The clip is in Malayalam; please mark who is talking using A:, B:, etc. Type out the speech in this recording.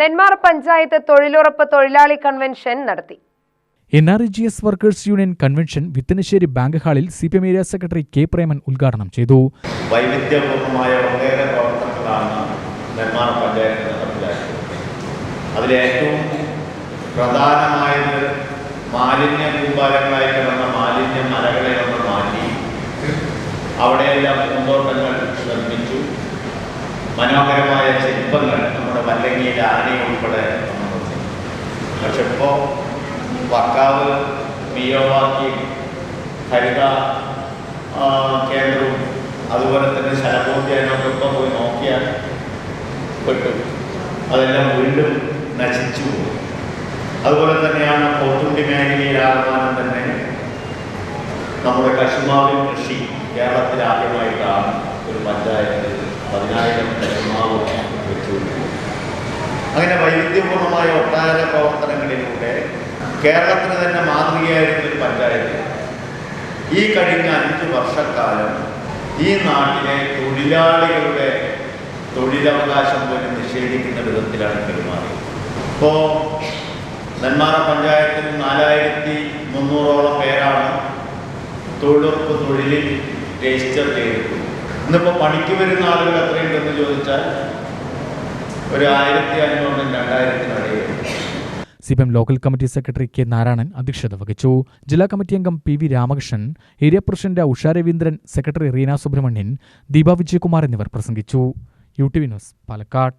A: നെന്മാർ പഞ്ചായത്ത് തൊഴിലുറപ്പ് തൊഴിലാളി കൺവെൻഷൻ നടത്തി.
B: N R G S workers union convention Vithanassery bank ഹാളിൽ C P M area secretary K Preman ഉദ്ഘാടനം ചെയ്തു.
C: വൈവിധ്യപൂർണമായ ഒട്ടേറെ പ്രവർത്തനങ്ങളാണ് നെന്മാറ പഞ്ചായത്ത് നടപ്പിലാക്കുന്നത് അതിലേറ്റവും പ്രധാനമായത് മാലിന്യ കൂമ്പാരങ്ങളായി കിടന്ന മാലിന്യ മലകളെ നമ്മൾ മാറ്റി അവിടെയെല്ലാം പൂന്തോട്ടങ്ങൾ നിർമ്മിച്ചു. മനോഹരമായ ശില്പങ്ങൾ നമ്മുടെ വല്ലങ്ങിയിൽ ആന ഉൾപ്പെടെ. പക്ഷെ ഇപ്പോൾ വക്കാവ് മിയോവാക്കി ഹരിത കേന്ദ്രവും അതുപോലെ തന്നെ ശലഭോദ്യാനമൊക്കെ ഇപ്പം പോയി നോക്കിയാൽ പെട്ടു. അതെല്ലാം വീണ്ടും നശിച്ചു പോകും. അതുപോലെ തന്നെയാണ് പോത്തുണ്ടി മേഖലയിലാകുവാനും തന്നെ നമ്മുടെ കശുമാവിൻ കൃഷി കേരളത്തിൽ ആദ്യമായിട്ടാണ് ഒരു പഞ്ചായത്ത് പതിനായിരം കശുമാവ് വെച്ചുകൊണ്ടിരിക്കുന്നത് അങ്ങനെ വൈവിധ്യപൂർണമായ ഒട്ടാര പ്രവർത്തനങ്ങളിലൂടെ കേരളത്തിന് തന്നെ മാതൃകയായിരുന്ന ഒരു പഞ്ചായത്ത്. ഈ കഴിഞ്ഞ അഞ്ച് വർഷക്കാലം ഈ നാട്ടിലെ തൊഴിലാളികളുടെ തൊഴിലവകാശം പോലും നിഷേധിക്കുന്ന വിധത്തിലാണ് പെരുമാറിയത് ഇപ്പോ നെന്മാറ പഞ്ചായത്തിൽ നാലായിരത്തി മുന്നൂറോളം പേരാണ് തൊഴിലുറപ്പ് തൊഴിലിൽ രജിസ്റ്റർ ചെയ്തിട്ടുള്ളത്. ഇന്നിപ്പോ പണിക്ക് വരുന്ന ആളുകൾ എത്രയുണ്ടെന്ന് ചോദിച്ചാൽ ഒരു ആയിരത്തി അഞ്ഞൂറിനും രണ്ടായിരത്തിനിടയിൽ
B: C P M local committee secretary K Narayanan അധ്യക്ഷത വഹിച്ചു. ജില്ലാ കമ്മിറ്റി അംഗം P V Ramakrishnan area president Usha Raveendran secretary Reena Subramanian Deepa Vijayakumar എന്നിവർ പ്രസംഗിച്ചു. U T V news Palakkad.